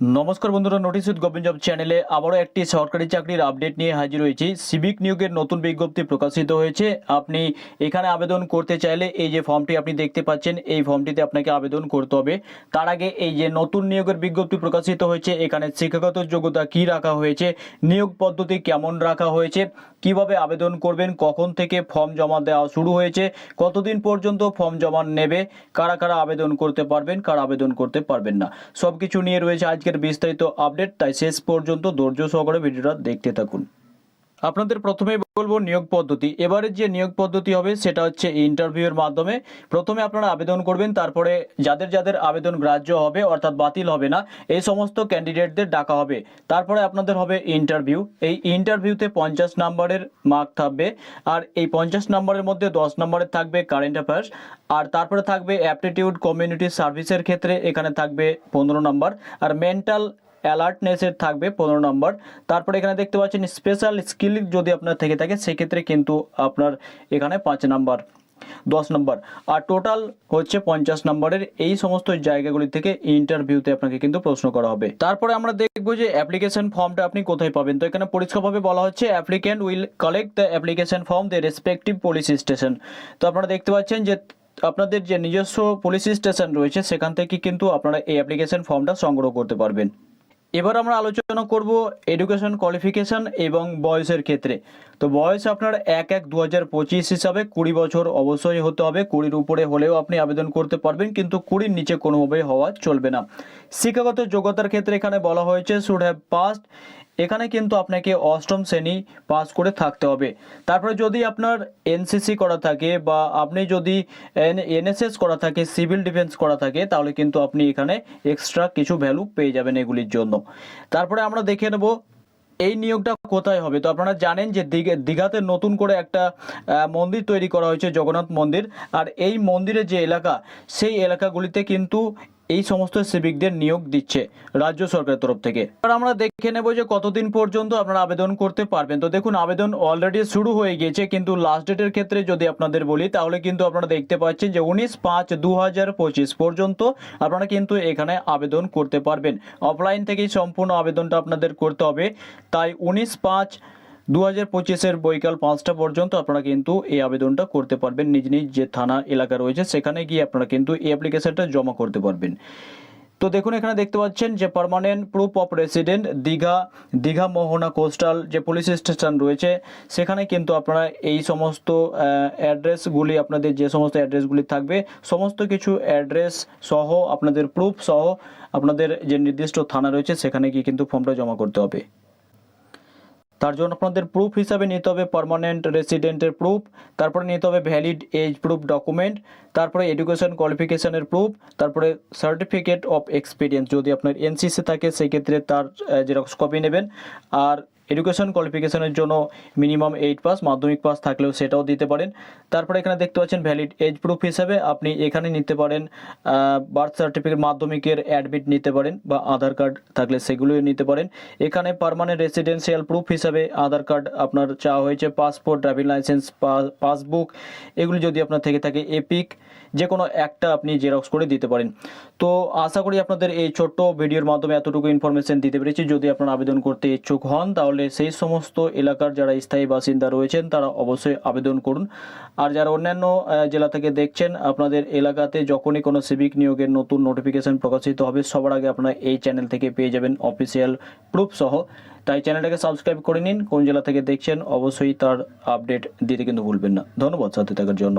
নমস্কার বন্ধুরা notice with government job চ্যানেলে আবারও একটি সরকারি চাকরির আপডেট নিয়ে হাজির হয়েছি। সিভিক নিয়োগের নতুন বিজ্ঞপ্তি প্রকাশিত হয়েছে। আপনি এখানে আবেদন করতে চাইলে এই যে ফর্মটি আপনি দেখতে পাচ্ছেন, এই ফর্মটিতে আপনাকে আবেদন করতে হবে। তার আগে এই যে নতুন নিয়োগের বিজ্ঞপ্তি প্রকাশিত হয়েছে, এখানে শিক্ষাগত যোগ্যতা কি রাখা হয়েছে, নিয়োগ পদ্ধতি কেমন রাখা হয়েছে, কীভাবে আবেদন করবেন, কখন থেকে ফর্ম জমা দেওয়া শুরু হয়েছে, কতদিন পর্যন্ত ফর্ম জমা নেবে, কারা কারা আবেদন করতে পারবেন, কারা আবেদন করতে পারবেন না। সব কিছু নিয়ে রয়েছে আজকের বিস্তারিত আপডেট তাই শেষ পর্যন্ত ধৈর্য সহকারে ভিডিওটা দেখতে থাকুন। আপনাদের প্রথমে বলব নিয়োগ পদ্ধতি। এবারে যে নিয়োগ পদ্ধতি হবে, সেটা হচ্ছে ইন্টারভিউয়ের মাধ্যমে। প্রথমে আপনারা আবেদন করবেন, তারপরে যাদের যাদের আবেদন গ্রাহ্য হবে, অর্থাৎ বাতিল হবে না, এই সমস্ত ক্যান্ডিডেটদের ডাকা হবে। তারপরে আপনাদের হবে ইন্টারভিউ এই ইন্টারভিউতে পঞ্চাশ নম্বরের মার্ক থাকবে, আর এই পঞ্চাশ নম্বরের মধ্যে দশ নম্বরের থাকবে কারেন্ট অ্যাফেয়ার্স আর তারপরে থাকবে অ্যাপটিটিউড কমিউনিটি সার্ভিসের ক্ষেত্রে এখানে থাকবে পনেরো নম্বর, আর মেন্টাল অ্যালার্টনেসের থাকবে পনেরো নম্বর। তারপরে এখানে দেখতে পাচ্ছেন স্পেশাল স্কিল যদি আপনার থেকে থাকে, সেক্ষেত্রে কিন্তু আপনার এখানে পাঁচ নম্বর, দশ নম্বর। আর টোটাল হচ্ছে পঞ্চাশ নম্বরের। এই সমস্ত জায়গাগুলি থেকে ইন্টারভিউতে আপনাকে কিন্তু প্রশ্ন করা হবে। তারপরে আমরা দেখব যে অ্যাপ্লিকেশন ফর্মটা আপনি কোথায় পাবেন। তো এখানে পরিষ্কারভাবে বলা হচ্ছে applicant will collect the application form the respective police station তো আপনারা দেখতে পাচ্ছেন যে আপনাদের যে নিজস্ব পুলিশ স্টেশন রয়েছে, সেখান থেকে কিন্তু আপনারা এই অ্যাপ্লিকেশন ফর্মটা সংগ্রহ করতে পারবেন। এবার আমরা আলোচনা করব এডুকেশন কোয়ালিফিকেশন এবং বয়সের ক্ষেত্রে। তো বয়স আপনার এক এক দু হাজার পঁচিশ হিসাবে কুড়ি বছর অবশ্যই হতে হবে। কুড়ির উপরে হলেও আপনি আবেদন করতে পারবেন, কিন্তু কুড়ির নিচে কোনোভাবেই হওয়া চলবে না। শিক্ষাগত যোগ্যতার ক্ষেত্রে এখানে বলা হয়েছে শুড হ্যাভ পাস্ট এখানে কিন্তু আপনাকে অষ্টম শ্রেণি পাস করে থাকতে হবে। তারপরে যদি আপনার এনসিসি করা থাকে বা আপনি যদি এনএসএস করা থাকে, সিভিল ডিফেন্স করা থাকে, তাহলে কিন্তু আপনি এখানে এক্সট্রা কিছু ভ্যালু পেয়ে যাবেন এগুলির জন্য। তারপরে আমরা দেখে নেব এই নিয়োগটা কোথায় হবে। তো আপনারা জানেন যে দিঘা, দীঘাতে নতুন করে একটা মন্দির তৈরি করা হয়েছে, জগন্নাথ মন্দির। আর এই মন্দিরের যে এলাকা, সেই এলাকাগুলিতে কিন্তু এই সমস্ত সিভিকদের নিয়োগ দিচ্ছে রাজ্য সরকারের তরফ থেকে। এবার আমরা দেখে নেব যে কতদিন পর্যন্ত আপনারা আবেদন করতে পারবেন। তো দেখুন, আবেদন অলরেডি শুরু হয়ে গিয়েছে, কিন্তু লাস্ট ডেটের ক্ষেত্রে যদি আপনাদের বলি, তাহলে কিন্তু আপনারা দেখতে পাচ্ছেন যে উনিশ পাঁচ দু পঁচিশ পর্যন্ত আপনারা কিন্তু এখানে আবেদন করতে পারবেন। অফলাইন থেকেই সম্পূর্ণ আবেদনটা আপনাদের করতে হবে। তাই উনিশ পাঁচ দু হাজার পঁচিশের বৈকাল পাঁচটা পর্যন্ত আপনারা কিন্তু এই আবেদনটা করতে পারবেন। নিজ নিজ যে থানা এলাকা রয়েছে, সেখানে গিয়ে আপনারা কিন্তু এই অ্যাপ্লিকেশনটা জমা করতে পারবেন। তো দেখুন, এখানে দেখতে পাচ্ছেন যে permanent proof of resident Digha Digha Mohana coastal যে পুলিশ স্টেশন রয়েছে, সেখানে কিন্তু আপনারা এই সমস্ত অ্যাড্রেসগুলি আপনাদের যে সমস্ত অ্যাড্রেসগুলি থাকবে, সমস্ত কিছু অ্যাড্রেস সহ, আপনাদের প্রুফ সহ, আপনাদের যে নির্দিষ্ট থানা রয়েছে, সেখানে গিয়ে কিন্তু ফর্মটা জমা করতে হবে। তার জন্য আপনাদের প্রুফ হিসাবে নিতে হবে পারমানেন্ট রেসিডেন্টের প্রুফ তারপরে নিতে হবে ভ্যালিড এজ প্রুফ ডকুমেন্ট তারপরে এডুকেশন কোয়ালিফিকেশানের প্রুফ তারপরে সার্টিফিকেট অফ এক্সপিরিয়েন্স যদি আপনার এনসিসি থাকে সেই ক্ষেত্রে তার জেরক্স কপি নেবেন। আর এডুকেশন কোয়ালিফিকেশনের জন্য minimum eight pass Madhyamik pass থাকলেও সেটাও দিতে পারেন। তারপরে এখানে দেখতে পাচ্ছেন ভ্যালিড এজ প্রুফ হিসাবে আপনি এখানে নিতে পারেন বার্থ সার্টিফিকেট মাধ্যমিকের অ্যাডমিট নিতে পারেন বা আধার কার্ড থাকলে সেগুলোও নিতে পারেন। এখানে পার্মানেন্ট রেসিডেন্সিয়াল প্রুফ হিসাবে আধার কার্ড আপনার চাওয়া হয়েছে পাসপোর্ট ড্রাইভিং লাইসেন্স পাসবুক এগুলি যদি আপনার থেকে থাকে এপিক যে কোনো একটা আপনি জেরক্স করে দিতে পারেন। তো আশা করি আপনাদের এই ছোট্ট ভিডিওর মাধ্যমে এতটুকু ইনফরমেশন দিতে পেরেছি। যদি আপনারা আবেদন করতে ইচ্ছুক হন, তাহলে সেই সমস্ত এলাকার যারা স্থায়ী বাসিন্দা রয়েছেন, তারা অবশ্যই আবেদন করুন। আর যারা অন্যান্য জেলা থেকে দেখছেন, আপনাদের এলাকাতে যখনই কোনো সিভিক নিয়োগের নতুন নোটিফিকেশন প্রকাশিত হবে, সবার আগে আপনারা এই চ্যানেল থেকে পেয়ে যাবেন অফিসিয়াল প্রুফ সহ। তাই চ্যানেলটাকে সাবস্ক্রাইব করে নিন, কোন জেলা থেকে দেখছেন, অবশ্যই তার আপডেট দিতে কিন্তু ভুলবেন না। ধন্যবাদ সাথে থাকার জন্য।